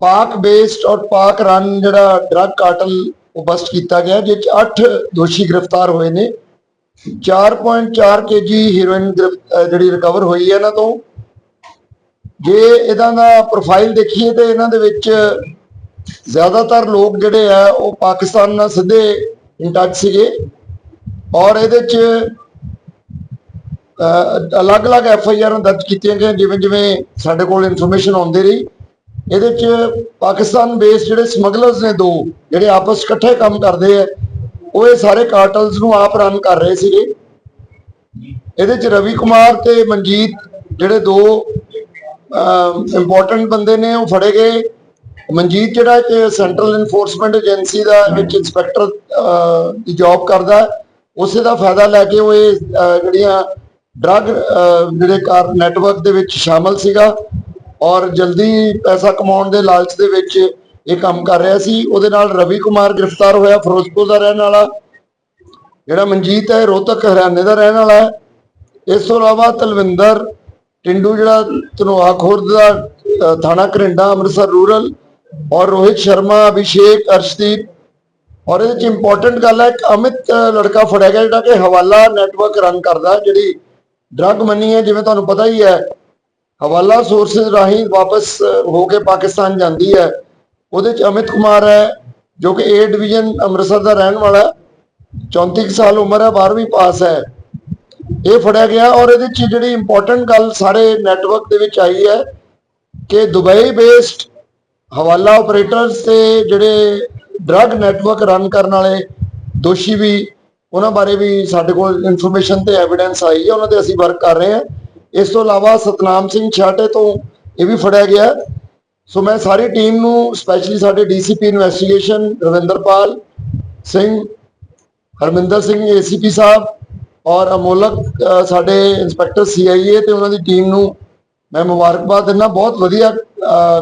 ਪਾਕ ਬੇਸਡ ਔਰ ਪਾਕ ਰਨ ਜਿਹੜਾ ਡਰੱਗ ਕਾਰਟਲ ਉਹ ਬਸਟ ਕੀਤਾ ਗਿਆ ਜਿਸ 'ਚ 8 ਦੋਸ਼ੀ ਗ੍ਰਿਫਤਾਰ ਹੋਏ ਨੇ। 4.4 ਕੇਜੀ ਹੀਰੋਇਨ ਗ੍ਰਿਫ- ਜਿਹੜੀ ਰਿਕਵਰ ਹੋਈ ਹੈ ਇਹਨਾਂ ਤੋਂ। ਜੇ ਇਹਨਾਂ ਦਾ ਪ੍ਰੋਫਾਈਲ ਦੇਖੀਏ ਤੇ ਇਹਨਾਂ ਦੇ ਵਿੱਚ ਜ਼ਿਆਦਾਤਰ ਲੋਕ ਜਿਹੜੇ ਆ, ਉਹ ਪਾਕਿਸਤਾਨ ਨਾਲ ਸਿੱਧੇ ਇਨ ਟੱਚ ਸੀਗੇ। ਔਰ ਇਹਦੇ 'ਚ ਅਲੱਗ-ਅਲੱਗ ਐਫ ਆਈ ਆਰ ਦਰਜ ਕੀਤੀਆਂ ਗਈਆਂ ਜਿਵੇਂ ਜਿਵੇਂ ਸਾਡੇ ਕੋਲ ਇਨਫੋਰਮੇਸ਼ਨ ਆਉਂਦੀ ਰਹੀ। ਇਹਦੇ 'ਚ ਪਾਕਿਸਤਾਨ ਬੇਸ ਜਿਹੜੇ ਸਮਗਲਰਸ ਨੇ ਦੋ, ਜਿਹੜੇ ਆਪਸ ਇਕੱਠੇ ਕੰਮ ਕਰਦੇ ਆ, ਉਹ ਇਹ ਸਾਰੇ ਕਾਰਟਲਸ ਨੂੰ ਆਪ ਰਨ ਕਰ ਰਹੇ ਸੀਗੇ। ਇਹਦੇ 'ਚ ਰਵੀ ਕੁਮਾਰ ਤੇ ਮਨਜੀਤ ਜਿਹੜੇ ਦੋ ਇੰਪੋਰਟੈਂਟ ਬੰਦੇ ਨੇ, ਉਹ ਫੜੇ ਗਏ। ਮਨਜੀਤ ਜਿਹੜਾ ਇੱਕ ਸੈਂਟਰਲ ਇਨਫੋਰਸਮੈਂਟ ਏਜੰਸੀ ਦਾ ਵਿੱਚ ਇੰਸਪੈਕਟਰ ਦੀ ਜੌਬ ਕਰਦਾ, ਉਸੇ ਦਾ ਫਾਇਦਾ ਲੈ ਕੇ ਉਹ ਇਹ ਜਿਹੜੀਆਂ ਡਰੱਗ ਜਿਹੜੇ ਕਾਰ ਨੈਟਵਰਕ ਦੇ ਵਿੱਚ ਸ਼ਾਮਲ ਸੀਗਾ। ਔਰ ਜਲਦੀ ਪੈਸਾ ਕਮਾਉਣ ਦੇ ਲਾਲਚ ਦੇ ਵਿੱਚ ਇਹ ਕੰਮ ਕਰ ਰਿਹਾ ਸੀ। ਉਹਦੇ ਨਾਲ ਰਵੀ ਕੁਮਾਰ ਗ੍ਰਿਫਤਾਰ ਹੋਇਆ, ਫਿਰੋਜ਼ਪੁਰ ਦਾ ਰਹਿਣ ਵਾਲਾ। ਜਿਹੜਾ ਮਨਜੀਤ ਹੈ, ਰੋਹਤਕ ਹਰਿਆਣੇ ਦਾ ਰਹਿਣ ਵਾਲਾ ਹੈ। ਇਸ ਤੋਂ ਇਲਾਵਾ ਤਲਵਿੰਦਰ ਟਿੰਡੂ, ਜਿਹੜਾ ਧਨੋਆ ਖੁਰਦ ਦਾ ਥਾਣਾ ਕਰਿੰਡਾ ਅੰਮ੍ਰਿਤਸਰ ਰੂਰਲ ਔਰ ਰੋਹਿਤ ਸ਼ਰਮਾ, ਅਭਿਸ਼ੇਕ, ਅਰਸ਼ਦੀਪ ਔਰ ਇਹਦੇ ਚ ਇੰਪੋਰਟੈਂਟ ਗੱਲ ਹੈ, ਇੱਕ ਅਮਿਤ ਲੜਕਾ ਫੜਿਆ ਗਿਆ ਜਿਹੜਾ ਕਿ ਹਵਾਲਾ ਨੈਟਵਰਕ ਰਨ ਕਰਦਾ, ਜਿਹੜੀ ਡਰੱਗ ਮਨੀ ਹੈ, ਜਿਵੇਂ ਤੁਹਾਨੂੰ ਪਤਾ ਹੀ ਹੈ। ਹਵਾਲਾ ਸੋਰਸਸ ਰਾਹੀਂ ਵਾਪਸ ਹੋ ਕੇ ਪਾਕਿਸਤਾਨ ਜਾਂਦੀ ਹੈ। ਉਹਦੇ ਚ ਅਮਿਤ ਕੁਮਾਰ ਹੈ, ਜੋ ਕਿ ਏ ਡਿਵੀਜ਼ਨ ਅੰਮ੍ਰਿਤਸਰ ਦਾ ਰਹਿਣ ਵਾਲਾ ਹੈ। 34 ਕੁ ਸਾਲ ਉਮਰ ਹੈ 12ਵੀਂ ਪਾਸ ਹੈ। ਇਹ ਫੜਿਆ ਗਿਆ ਔਰ ਇਹਦੇ ਚ ਜਿਹੜੀ ਇੰਪੋਰਟੈਂਟ ਗੱਲ ਸਾਰੇ ਨੈਟਵਰਕ ਦੇ ਵਿੱਚ ਆਈ ਹੈ ਕਿ ਦੁਬਈ ਬੇਸਡ ਹਵਾਲਾ ਆਪਰੇਟਰਸ ਤੇ ਜਿਹੜੇ ਡਰੱਗ ਨੈਟਵਰਕ ਰਨ ਕਰਨ ਵਾਲੇ ਦੋਸ਼ੀ ਵੀ, ਉਹਨਾਂ ਬਾਰੇ ਵੀ ਸਾਡੇ ਕੋਲ ਇਨਫੋਰਮੇਸ਼ਨ ਤੇ ਐਵੀਡੈਂਸ ਆਈ ਹੈ, ਉਹਨਾਂ ਤੇ ਅਸੀਂ ਵਰਕ ਕਰ ਰਹੇ ਹਾਂ। ਇਸ ਤੋਂ ਇਲਾਵਾ ਸਤਨਾਮ ਸਿੰਘ ਛਾਟੇ ਤੋਂ ਇਹ ਵੀ ਫੜਿਆ ਗਿਆ। ਸੋ ਮੈਂ ਸਾਰੀ ਟੀਮ ਨੂੰ ਸਪੈਸ਼ਲੀ ਸਾਡੇ DCP investigation Ravinderpal Singh, Harminder Singh ACP ਸਾਹਿਬ ਔਰ ਅਮੋਲਕ ਸਾਡੇ ਇੰਸਪੈਕਟਰ ਸੀਆਈਏ ਤੇ ਉਹਨਾਂ ਦੀ ਟੀਮ ਨੂੰ ਮੈਂ ਮੁਬਾਰਕਬਾਦ ਦਿੰਦਾ। ਬਹੁਤ ਵਧੀਆ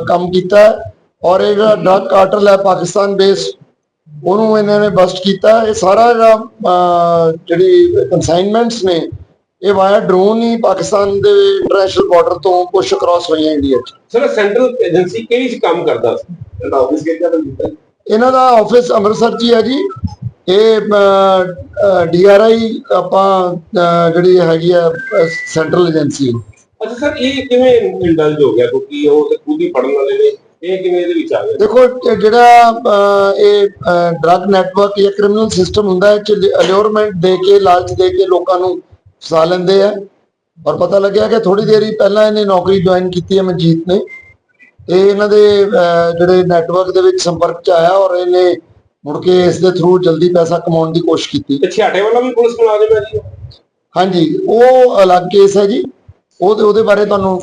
ਕੰਮ ਕੀਤਾ ਔਰ ਇਹ ਜਿਹੜਾ ਡਰੱਗ ਕਾਰਟਲ ਹੈ ਪਾਕਿਸਤਾਨ ਬੇਸ ਉਹਨੂੰ ਇਹਨਾਂ ਨੇ ਬਸਟ ਕੀਤਾ। ਇਹ ਸਾਰਾ ਜਿਹੜਾ ਜਿਹੜੀ ਕਨਸਾਈਨਮੈਂਟਸ ਨੇ ਇਹ ਵਾਇਆ ਡਰੋਨ ਹੀ ਪਾਕਿਸਤਾਨ ਦੇ ਇੰਟਰਨੈਸ਼ਨਲ ਬਾਰਡਰ ਤੋਂ ਪੁਸ਼ ਅਕ੍ਰੋਸ ਹੋਈਆਂ ਇੰਡੀਆ 'ਚ। ਸਰ ਸੈਂਟਰਲ ਏਜੰਸੀ ਕਿਹੜੀ ਚ ਕੰਮ ਕਰਦਾ ਸੀ? ਇਹਦਾ ਆਫਿਸ ਕਿਹੜਾ ਦਾ ਇਹਨਾਂ ਦਾ ਆਫਿਸ ਅੰਮ੍ਰਿਤਸਰ 'ਚ ਹੀ ਜੀ। ਇਹ ਡੀਆਰਆਈ ਆਪਾਂ ਜਿਹੜੀ ਹੈਗੀ ਆ ਸੈਂਟਰਲ ਏਜੰਸੀ ਅੱਛਾ ਸਰ ਇਹ ਕਿਵੇਂ ਇੰਡਲਜ ਹੋ ਗਿਆ? ਕਿਉਂਕਿ ਉਹ ਤੇ ਖੁਦ ਹੀ ਪੜਨ ਵਾਲੇ ਨੇ। ਇਹ ਕਿਵੇਂ ਇਹਦੇ ਵਿੱਚ ਆ ਗਿਆ? ਦੇਖੋ ਜਿਹੜਾ ਇਹ ਡਰੱਗ ਨੈਟਵਰਕ ਜਾਂ ਕ੍ਰਿਮੀਨਲ ਸਿਸਟਮ ਹੁੰਦਾ ਹੈ ਚ ਅਲਿਓਰਮੈਂਟ ਦੇ ਕੇ ਲਾਲਚ ਦੇ ਕੇ ਲੋਕਾਂ ਨੂੰ ਫਸਾ ਲੈਂਦੇ ਆ। ਔਰ ਪਤਾ ਲੱਗਿਆ ਕਿ ਥੋੜੀ ਦੇਰ ਹੀ ਪਹਿਲਾਂ ਇਹਨੇ ਨੌਕਰੀ ਜੁਆਇਨ ਕੀਤੀ ਹੈ ਮਨਜੀਤ ਨੇ। ਤੇ ਇਹਨਾਂ ਦੇ ਜਿਹੜੇ ਨੈਟਵਰਕ ਦੇ ਵਿੱਚ ਸੰਪਰਕ ਚ ਆਇਆ ਔਰ ਇਹਨੇ ਮੁੜ ਕੇ ਇਸ ਦੇ ਥਰੂ ਜਲਦੀ ਪੈਸਾ ਕਮਾਉਣ ਦੀ ਕੋਸ਼ਿਸ਼ ਕੀਤੀ। ਛਿਆਟੇ ਵਾਲਾ ਵੀ ਪੁਲਿਸ ਮੁਲਾਜ਼ਮ ਹੈ ਜੀ? ਹਾਂਜੀ ਉਹ ਅਲੱਗ ਕੇਸ ਹੈ ਜੀ। ਉਹਦੇ ਉਹਦੇ ਬਾਰੇ ਤੁਹਾਨੂੰ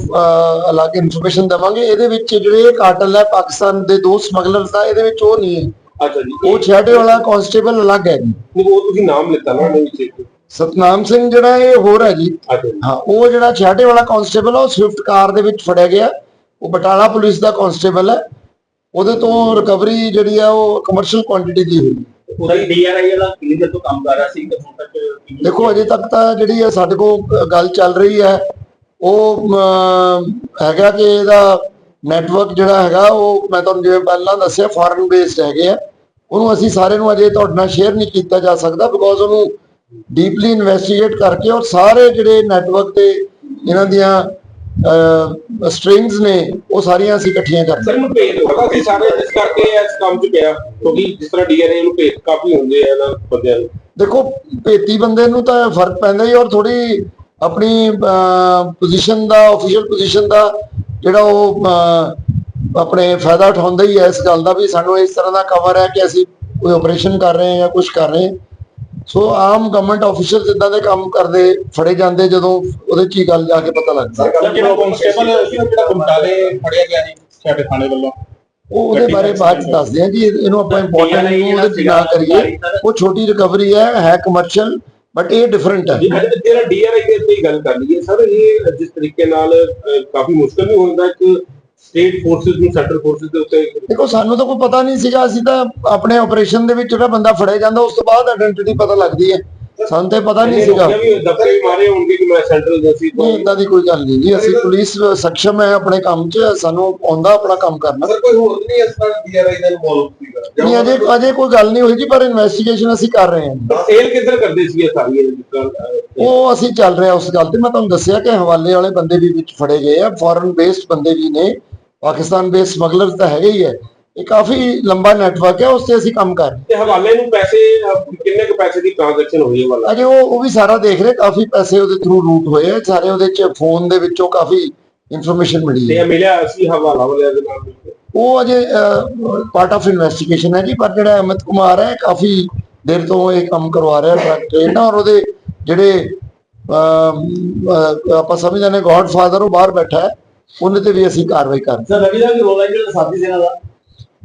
ਅਲੱਗ ਇਨਫੋਰਮੇਸ਼ਨ ਦੇਵਾਂਗੇ। ਇਹਦੇ ਵਿੱਚ ਜਿਹੜੇ ਇਹ ਕਾਰਟਲ ਹੈ ਪਾਕਿਸਤਾਨ ਦੇ ਦੋ ਸਮਗਲਰਸ ਦਾ ਇਹਦੇ ਵਿੱਚ ਉਹ ਨਹੀਂ ਹੈ। ਅੱਛਾ ਜੀ। ਉਹ ਛੇੜੇ ਵਾਲਾ ਕਾਂਸਟੇਬਲ ਅਲੱਗ ਹੈ ਜੀ। ਉਹ ਤੁਸੀਂ ਨਾਮ ਲਿੱਤਾ ਨਾ ਉਹਦੇ ਵਿੱਚ। ਸਤਨਾਮ ਸਿੰਘ ਜਿਹੜਾ ਇਹ ਹੋਰ ਹੈ ਜੀ। ਹਾਂ ਉਹ ਜਿਹੜਾ ਛੇੜੇ ਵਾਲਾ ਕਾਂਸਟੇਬਲ ਆ ਉਹ ਸਵਿਫਟ ਕਾਰ ਦੇ ਵਿੱਚ ਫੜਿਆ ਗਿਆ। ਉਹ ਬਟਾਲਾ ਪੁਲਿਸ ਦਾ ਕਾਂਸਟੇਬਲ ਹੈ। ਉਹਦੇ ਤੋਂ ਰਿਕਵਰੀ ਜਿਹੜੀ ਆ ਉਹ ਕਮਰਸ਼ੀਅਲ ਕੁਆਂਟੀਟੀ ਦੀ ਹੋਈ। ਉਹਦਾ ਡੀਆਰਆਈ ਵਾਲਾ ਕਿੰਨੀ ਦੇਰ ਤੋਂ ਕੰਮ ਕਰ ਰਿਹਾ ਸੀ ਤੇ ਹੁਣ ਤੱਕ ਕਿੰਨੀ- ਦੇਖੋ ਅਜੇ ਤੱਕ ਤਾਂ ਜਿਹੜੀ ਹੈ ਸਾਡੇ ਕੋਲ ਗੱਲ ਚੱਲ ਰਹੀ ਹੈ ਉਹ ਹੈਗਾ ਕਿ ਇਹਦਾ ਨੈਟਵਰਕ ਜਿਹੜਾ ਹੈਗਾ ਉਹ ਮੈਂ ਤੁਹਾਨੂੰ ਜਿਵੇਂ ਪਹਿਲਾਂ ਦੱਸਿਆ ਫੋਰਨ ਬੇਸਡ ਹੈਗੇ ਆ। ਉਹਨੂੰ ਅਸੀਂ ਸਾਰੇ ਨੂੰ ਅਜੇ ਤੁਹਾਡੇ ਨਾਲ ਸ਼ੇਅਰ ਨਹੀਂ ਕੀਤਾ ਜਾ ਸਕਦਾ ਬਿਕੋਜ਼ ਉਹਨੂੰ ਡੀਪਲੀ ਇਨਵੈਸਟੀਗੇਟ ਕਰਕੇ ਔਰ ਸਾਰੇ ਜਿਹੜੇ ਨੈਟਵਰਕ ਤੇ ਇਹਨਾਂ ਦੀਆਂ ਸਟ੍ਰਿੰਗਸ ਨੇ ਉਹ ਸਾਰੀਆਂ ਅਸੀਂ ਇਕੱਠੀਆਂ ਕਰਦੇ ਸਰ ਨੂੰ ਭੇਜ ਪਤਾ ਸੀ ਸਾਰੇ ਜਿਸ ਕਰਕੇ ਇਸ ਕੰਮ 'ਚ ਪਿਆ ਕਿਉਂਕਿ ਜਿਸ ਤਰ੍ਹਾਂ ਡੀਆਰਏ ਨੂੰ ਭੇਜ ਕਾਫੀ ਹੁੰਦੇ ਆ ਨਾ ਬੰਦਿਆਂ ਨੂੰ। ਦੇਖੋ ਭੇਤੀ ਬੰਦੇ ਨੂੰ ਤਾਂ ਫ਼ਰਕ ਪੈਂਦਾ ਹੀ ਔਰ ਥੋੜੀ ਆਪਣੀ ਪੋਜੀਸ਼ਨ ਦਾ ਅਫੀਸ਼ੀਅਲ ਪੋਜੀਸ਼ਨ ਦਾ ਜਿਹੜਾ ਉਹ ਆਪਣੇ ਫਾਇਦਾ ਉਠਾਉਂਦਾ ਹੀ ਹੈ ਇਸ ਗੱਲ ਦਾ ਵੀ ਸਾਨੂੰ ਇਸ ਤਰ੍ਹਾਂ ਦਾ ਕਵਰ ਹੈ ਕਿ ਅਸੀਂ ਕੋਈ ਆਪਰੇਸ਼ਨ ਕਰ ਰਹੇ ਹਾਂ ਜਾਂ ਕੁਝ ਕਰ ਰਹੇ ਹਾਂ। ਸੋ ਆਮ ਗਵਰਨਮੈਂਟ ਆਫੀਸਰ ਇਦਾਂ ਦੇ ਕੰਮ ਕਰਦੇ ਫੜੇ ਜਾਂਦੇ ਜਦੋਂ ਉਹਦੇ ਹੀ ਗੱਲ ਜਾ ਕੇ ਪਤਾ ਲੱਗਦਾ ਜਿਹੜਾ ਉਹ ਜਿਹੜਾ ਬਮਟਾਲੇ ਫੜਿਆ ਗਿਆ ਜੀ ਸਾਡੇ ਥਾਣੇ ਵੱਲੋਂ। ਉਹ ਉਹਦੇ ਬਾਰੇ ਬਾਅਦ ਚ ਦੱਸਦੇ ਹਾਂ ਜੀ ਇਹਨੂੰ ਆਪਾਂ ਇੰਪੋਰਟੈਂਟ ਨਹੀਂ ਉਹਦੇ ਚ ਨਾ ਕਰੀਏ। ਉਹ ਛੋਟੀ ਰਿਕਵਰੀ ਹੈ ਹੈ ਕਮਰਸ਼ੀਅਲ ਬਟ ਇਹ ਡਿਫਰੈਂਟ ਹੈ। ਜਿਹੜਾ ਡੀਆਰਆਈ ਦੇ ਗੱਲ ਕਰ ਲਈਏ ਸਰ ਇਹ ਜਿਸ ਤਰੀਕੇ ਨਾਲ ਕਾਫੀ ਮੁਸ਼ਕਲ ਵੀ ਹੁੰਦਾ ਇੱਕ ਸਟੇਟ ਫੋਰਸਸ ਨੂੰ ਸੈਂਟਰਲ ਫੋਰਸਸ ਦੇ ਉੱਤੇ ਦੇਖੋ, ਸਾਨੂੰ ਤਾਂ ਕੋਈ ਪਤਾ ਨਹੀਂ ਸੀਗਾ, ਅਸੀਂ ਤਾਂ ਆਪਣੇ ਆਪਰੇਸ਼ਨ ਦੇ ਵਿੱਚ ਜਿਹੜਾ ਬੰਦਾ ਫੜਿਆ ਜਾਂਦਾ, ਉਸ ਤੋਂ ਬਾਅਦ ਆਇਡੈਂਟੀਟੀ ਪਤਾ ਲੱਗਦੀ ਹੈ। ਸਾਨੂੰ ਤੇ ਪਤਾ ਨਹੀਂ ਸੀਗਾ। ਰੋਕਿਆ ਵੀ ਦਫ਼ਤਰ ਵੀ ਮਾਰੇ ਹੋਣਗੇ ਕਿ ਮੈਂ ਸੈਂਟਰਲ ਏਜੰਸੀ ਤੋਂ ਨਹੀਂ ਇਦਾਂ ਦੀ ਕੋਈ ਗੱਲ ਨਹੀਂ ਜੀ। ਅਸੀਂ ਪੁਲਿਸ ਸક્ષਮ ਹੈ ਆਪਣੇ ਕੰਮ 'ਚ। ਸਾਨੂੰ ਆਉਂਦਾ ਆਪਣਾ ਕੰਮ ਕਰਨਾ। ਅਗਰ ਕੋਈ ਹੋਰ ਨਹੀਂ ਇਸ ਤਰ੍ਹਾਂ ਡੀਆਰਆਈ ਦਾ ਇਨਵੋਲਵ ਸੀਗਾ ਜਾਂ ਨਹੀਂ ਅਜੇ ਅਜੇ ਕੋਈ ਗੱਲ ਨਹੀਂ ਹੋਈ ਜੀ ਪਰ ਇਨਵੈਸਟੀਗੇਸ਼ਨ ਅਸੀਂ ਕਰ ਰਹੇ ਹਾਂ। ਸੇਲ ਕਿੱਧਰ ਕਰਦੇ ਸੀ ਇਹ ਸਾਰੀ ਉਹ ਅਸੀਂ ਚੱਲ ਰਿਹਾ ਉਸ ਗੱਲ ਤੇ। ਮੈਂ ਤੁਹਾਨੂੰ ਦੱਸਿਆ ਕਿ ਹਵਾਲੇ ਵਾਲੇ ਬੰਦੇ ਵੀ ਵਿੱਚ ਫੜੇ ਗਏ ਆ। ਫੋਰਨ ਬੇਸਡ ਬੰਦੇ ਵੀ ਨੇ। ਪਾਕਿਸਤਾਨ ਬੇਸਡ ਸਮਗਲਰ ਤਾਂ ਹੈਗੇ ਹੀ ਹੈ। ਇਹ ਕਾਫੀ ਲੰਬਾ ਨੈਟਵਰਕ ਹੈ ਉਸ ਤੇ ਅਸੀਂ ਕੰਮ ਕਰ ਰਹੇ ਤੇ ਹਵਾਲੇ ਨੂੰ ਪੈਸੇ ਅਹ, ਕਿੰਨੇ ਕੁ ਪੈਸੇ ਦੀ ਟ੍ਰਾਂਜੈਕਸ਼ਨ ਹੋਈ ਹੈ ਵਾਲਾ ਹਾਂ। ਅਜੇ ਉਹ ਉਹ ਵੀ ਸਾਰਾ ਦੇਖ ਰਹੇ ਕਾਫੀ ਪੈਸੇ ਉਹਦੇ ਥਰੂ ਰੂਟ ਹੋਏ ਆ ਸਾਰੇ ਉਹਦੇ ਚ ਫੋਨ ਦੇ ਵਿੱਚੋਂ ਕਾਫੀ ਇਨਫੋਰਮੇਸ਼ਨ ਮਿਲੀ ਤੇ ਹੈ ਇਹ ਮਿਲਿਆ ਅਸੀਂ ਹਵਾਲਾ ਵਾਲਿਆਂ ਦੇ ਨਾਲ ਮਿਲ ਕੇ। ਉਹ ਅਜੇ ਪਾਰਟ ਆਫ ਇਨਵੈਸਟੀਗੇਸ਼ਨ ਹੈ ਜੀ ਪਰ ਜਿਹੜਾ ਅਮਿਤ ਕੁਮਾਰ ਹੈ ਕਾਫੀ ਦੇਰ ਤੋਂ ਇਹ ਕੰਮ ਕਰਵਾ ਰਿਹਾ ਟਰੱਕ ਟ੍ਰੇਨ ਔਰ ਉਹਦੇ ਜਿਹੜੇ ਅਮ, ਅਹ, ਆਪਾਂ ਸਮਝਦੇ ਨੇ ਗੋਡ ਫਾਦਰ ਉਹ ਬਾਹਰ ਬੈਠਾ ਹੈ ਉਹਨੇ ਤੇ ਵੀ ਅਸੀਂ ਕਾਰਵਾਈ ਕਰ ਸਰ ਰਵੀ ਦਾ ਵੀ ਰੋਲ ਹੈ ਜਿਹੜਾ ਸਾਥੀ ਸੇਨਾ ਦਾ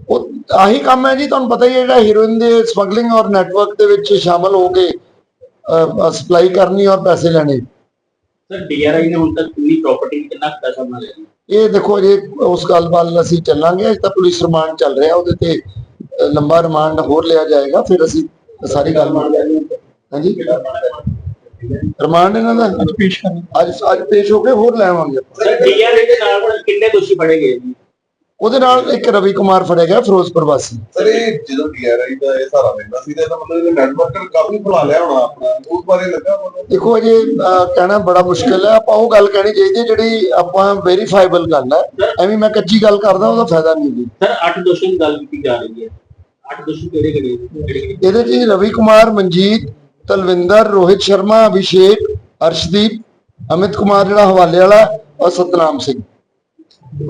ਉਹ ਆਹੀ ਕੰਮ ਹੈ ਜੀ ਤੁਹਾਨੂੰ ਪਤਾ ਹੀ ਹੈ ਜਿਹੜਾ ਹੀਰੋਇਨ ਦੇ ਸਮਗਲਿੰਗ ਔਰ ਨੈਟਵਰਕ ਦੇ ਵਿੱਚ ਸ਼ਾਮਲ ਹੋ ਕੇ ਸਪਲਾਈ ਕਰਨੀ ਔਰ ਪੈਸੇ ਲੈਣੇ। ਸਰ ਡੀਆਰਆਈ ਨੇ ਹੁਣ ਤੱਕ ਕਿੰਨੀ ਪ੍ਰਾਪਰਟੀ ਕਿੰਨਾ ਪੈਸਾ ਬਣਾ ਲਿਆ? ਇਹ ਦੇਖੋ ਜੇ ਉਸ ਗੱਲ ਵੱਲ ਅਸੀਂ ਚੱਲਾਂਗੇ। ਅੱਜ ਤਾਂ ਪੁਲਿਸ ਰਿਮਾਂਡ ਚੱਲ ਰਿਹਾ ਉਹਦੇ ਤੇ ਲੰਬਾ ਰਿਮਾਂਡ ਹੋਰ ਲਿਆ ਜਾਏਗਾ। ਫਿਰ ਅਸੀਂ ਸਾਰੀ ਗੱਲ ਹਾਂਜੀ? ਰਿਮਾਂਡ ਇਹਨਾਂ ਦਾ? ਅੱਜ ਪੇਸ਼ ਅੱਜ ਅੱਜ ਪੇਸ਼ ਹੋ ਕੇ ਹੋਰ ਲੈਵਾਂਗੇ। ਸਰ ਡੀਆਰਆਈ ਦੇ ਨਾਲ ਕਿੰਨੇ ਦੋਸ਼ੀ ਫੜੇ ਗਏ ਜੀ? ਉਹਦੇ ਨਾਲ ਇੱਕ ਰਵੀ ਕੁਮਾਰ ਫੜਿਆ ਗਿਆ ਫਿਰੋਜ਼ਪੁਰ ਵਾਸੀ। ਸਰ ਇਹ ਜਦੋਂ ਡੀਆਰਆਈ ਦਾ ਇਹ ਸਾਰਾ ਮਿਲਦਾ ਸੀ ਤਾਂ ਇਹਦਾ ਮਤਲਬ ਇਹ ਨੈਟਵਰਕ ਕਾਫੀ ਫੁਲਾ ਲਿਆ ਹੋਣਾ ਆਪਣਾ। ਉਸ ਬਾਰੇ ਲੱਗਾ ਪਤਾ ਦੇਖੋ ਅਜੇ ਕਹਿਣਾ ਬੜਾ ਮੁਸ਼ਕਿਲ ਹੈ। ਆਪਾਂ ਉਹ ਗੱਲ ਕਹਿਣੀ ਚਾਹੀਦੀ ਜਿਹੜੀ ਆਪਾਂ ਵੈਰੀਫਾਈਬਲ ਗੱਲ ਹੈ। ਐਵੇਂ ਮੈਂ ਕੱਚੀ ਗੱਲ ਕਰਦਾ ਉਹਦਾ ਫਾਇਦਾ ਨਹੀਂ ਜੀ। ਸਰ ਅੱਠ ਦੋਸ਼ੀਆਂ ਦੀ ਗੱਲ ਕੀਤੀ ਜਾ ਰਹੀ ਹੈ। ਅੱਠ ਦੋਸ਼ੀ ਕਿਹੜੇ ਕਿਹੜੇ? ਇਹਦੇ 'ਚ ਜੀ ਰਵੀ ਕੁਮਾਰ ਮਨਜੀਤ ਤਲਵਿੰਦਰ ਰੋਹਿਤ ਸ਼ਰਮਾ ਅਭਿਸ਼ੇਕ ਅਰਸ਼ਦੀਪ ਅਮਿਤ ਕੁਮਾਰ ਜਿਹੜਾ ਹਵਾਲੇ ਵਾਲਾ ਔਰ ਸਤਨਾਮ ਸਿੰਘ।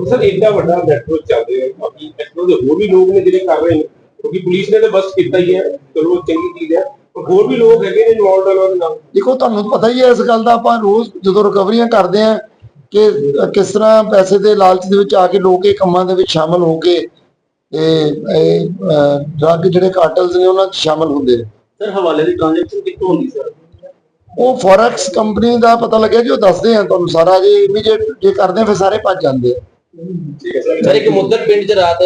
ਸਰ ਇੰਨਾ ਵੱਡਾ ਨੈਟਵਰਕ ਚੱਲ ਰਿਹਾ ਹੈ ਬਾਕੀ ਨੈਟਵਰਕ ਦੇ ਹੋਰ ਵੀ ਲੋਕ ਨੇ ਜਿਹੜੇ ਕਰ ਰਹੇ ਨੇ ਕਿਉਂਕਿ ਪੁਲਿਸ ਨੇ ਤਾਂ ਬਸ ਕੀਤਾ ਹੀ ਹੈ ਚਲੋ ਚੰਗੀ ਚੀਜ਼ ਹੈ ਪਰ ਹੋਰ ਵੀ ਲੋਕ ਹੈਗੇ ਨੇ ਇਨਵੋਲਡ ਉਹਨਾਂ ਦੇ ਨਾਲ। ਦੇਖੋ ਤੁਹਾਨੂੰ ਪਤਾ ਹੀ ਹੈ ਇਸ ਗੱਲ ਦਾ ਆਪਾਂ ਰੋਜ਼ ਜਦੋਂ ਰਿਕਵਰੀਆਂ ਕਰਦੇ ਆ ਕਿ ਕਿਸ ਤਰ੍ਹਾਂ ਪੈਸੇ ਦੇ ਲਾਲਚ ਦੇ ਵਿੱਚ ਆ ਕੇ ਲੋਕ ਇਹ ਕੰਮਾਂ ਦੇ ਵਿੱਚ ਸ਼ਾਮਲ ਹੋ ਕੇ ਇਹ ਇਹ ਡਰੱਗ ਜਿਹੜੇ ਕਾਰਟਲਸ ਨੇ ਉਹਨਾਂ 'ਚ ਸ਼ਾਮਲ ਹੁੰਦੇ ਨੇ। ਸਰ ਹਵਾਲੇ ਦੀ ਟ੍ਰਾਂਜੈਕਸ਼ਨ ਕਿੱਥੋਂ ਹੁੰਦੀ ਸਰ? ਉਹ ਫੋਰੈਕਸ ਕੰਪਨੀ ਦਾ ਪਤਾ ਲੱਗਿਆ ਜੀ ਉਹ ਦੱਸਦੇ ਆ ਤੁਹਾਨੂੰ ਸਾਰਾ ਜੇ ਇਮੀਡੀਏਟ ਜੇ ਕਰਦੇ ਫਿਰ ਸਾਰੇ ਭੱਜ ਜਾਂਦੇ ਆ। ਸਰ ਇੱਕ ਮੁੱਦਤ ਪਿੰਡ ਚ ਰਾਤ